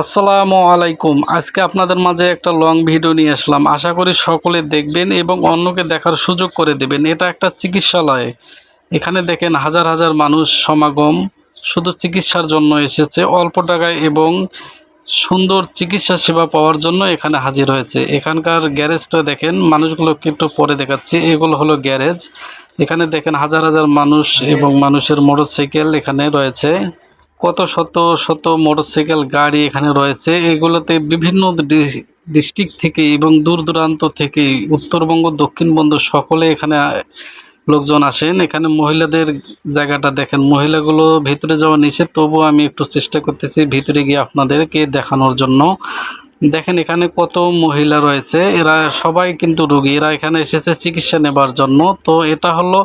আসসালামু আলাইকুম। আজকে আপনাদের মাঝে একটা লং ভিডিও নিয়ে আসলাম। আশা করি সকলে দেখবেন এবং অন্যকে দেখার সুযোগ করে দেবেন। এটা একটা চিকিৎসালয়। এখানে দেখেন হাজার হাজার মানুষ সমাগম। শুধু চিকিৎসার জন্য এসেছে, অল্প টাকায় এবং সুন্দর চিকিৎসা সেবা পাওয়ার জন্য এখানে হাজির হয়েছে। এখানকার গ্যারেজটা দেখেন, মানুষগুলোকে একটু পরে দেখাচ্ছি। এগুলো হলো গ্যারেজ। এখানে দেখেন হাজার হাজার মানুষ এবং মানুষের মোটরসাইকেল এখানে রয়েছে। কত শত শত মোটরসাইকেল, গাড়ি এখানে রয়েছে। এগুলোতে বিভিন্ন ডিস্ট্রিক্ট থেকে এবং দূর দূরান্ত থেকে উত্তরবঙ্গ, দক্ষিণবঙ্গ সকলে এখানে লোকজন আসেন। এখানে মহিলাদের জায়গাটা দেখেন। মহিলাগুলো ভিতরে যাওয়া নিষেধ তবুও আমি একটু চেষ্টা করতেছি ভিতরে গিয়ে আপনাদেরকে দেখানোর জন্য। দেখেন এখানে কত মহিলা রয়েছে। এরা সবাই কিন্তু রুগী। এরা এখানে এসেছে চিকিৎসা নেবার জন্য। তো এটা হলো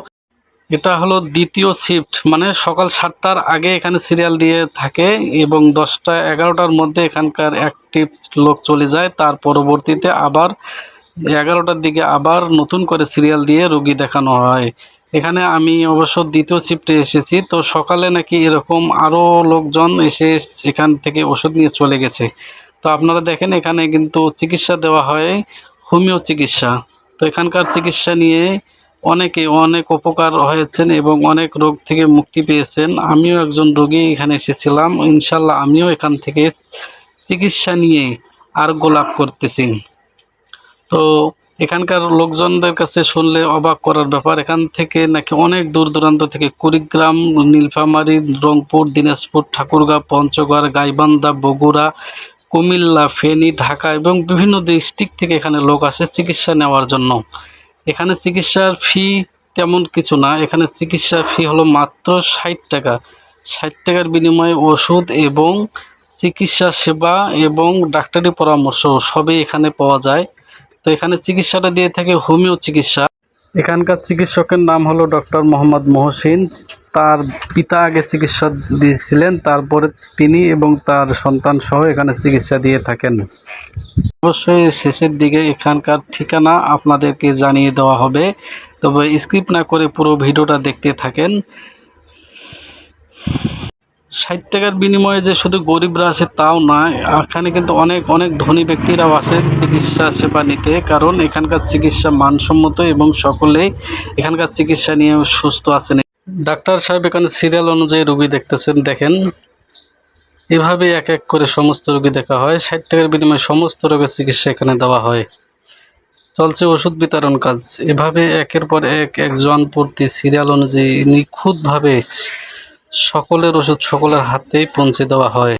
এটা হলো দ্বিতীয় শিফট মানে সকাল সাতটার আগে এখানে সিরিয়াল দিয়ে থাকে এবং দশটা এগারোটার মধ্যে এখানকার অ্যাক্টিভ লোক চলে যায়। তার পরবর্তীতে আবার এগারোটার দিকে আবার নতুন করে সিরিয়াল দিয়ে রোগী দেখানো হয়। এখানে আমি অবশ্য দ্বিতীয় শিফটে এসেছি, তো সকালে নাকি এরকম আরও লোকজন এসে এখান থেকে ওষুধ নিয়ে চলে গেছে। তো আপনারা দেখেন এখানে কিন্তু চিকিৎসা দেওয়া হয়, হোমিও চিকিৎসা। তো এখানকার চিকিৎসা নিয়ে অনেকে অনেক উপকার হয়েছেন এবং অনেক রোগ থেকে মুক্তি পেয়েছেন। আমিও একজন রোগী এখানে এসেছিলাম। ইনশাল্লাহ আমিও এখান থেকে চিকিৎসা নিয়ে আর গোলাপ করতেছি। তো এখানকার লোকজনদের কাছে শুনলে অবাক করার ব্যাপার। এখান থেকে নাকি অনেক দূর দূরান্ত থেকে কুড়িগ্রাম, নীলফামারী, রংপুর, দিনাজপুর ঠাকুরগাঁও পঞ্চগড়, গাইবান্ধা, বগুড়া, কুমিল্লা, ফেনী, ঢাকা এবং বিভিন্ন ডিস্ট্রিক্ট থেকে এখানে লোক আসে চিকিৎসা নেওয়ার জন্য। এখানে চিকিৎসার ফি তেমন কিছু না। এখানে চিকিৎসার ফি হলো মাত্র ষাট টাকা। ষাট টাকার বিনিময়ে ওষুধ এবং চিকিৎসা সেবা এবং ডাক্তারি পরামর্শ সবই এখানে পাওয়া যায়। তো এখানে চিকিৎসাটা দিয়ে থাকে হোমিও চিকিৎসা। এখানকার চিকিৎসকের নাম হলো ডক্টর মোহাম্মদ মহসিন। তার পিতা আগে চিকিৎসা দিয়েছিলেন, তারপরে তিনি এবং তার সন্তান সহ এখানে চিকিৎসা দিয়ে থাকেন। অবশ্যই শেষের দিকে এখানকার ঠিকানা আপনাদেরকে জানিয়ে দেওয়া হবে। তবে স্কিপ না করে পুরো ভিডিওটা দেখতে থাকেন। ষাট টাকার বিনিময়ে যে শুধু গরিবরা আসে তাও না, এখানে কিন্তু অনেক অনেক ধনী ব্যক্তিরাও আসে চিকিৎসা সেবা নিতে। কারণ এখানকার চিকিৎসা মানসম্মত এবং সকলেই এখানকার চিকিৎসা নিয়ে সুস্থ আছেন। ডাক্তার সাহেব এখানে সিরিয়াল অনুযায়ী রুগী দেখতেছেন, দেখেন। এভাবে এক এক করে সমস্ত রোগী দেখা হয়। ষাট টাকার বিনিময়ে সমস্ত রোগের চিকিৎসা এখানে দেওয়া হয়। চলছে ওষুধ বিতরণ কাজ। এভাবে একের পর এক একজন প্রতি সিরিয়াল অনুযায়ী নিখুঁতভাবে সকলের ওষুধ সকলের হাতেই পৌঁছে দেওয়া হয়।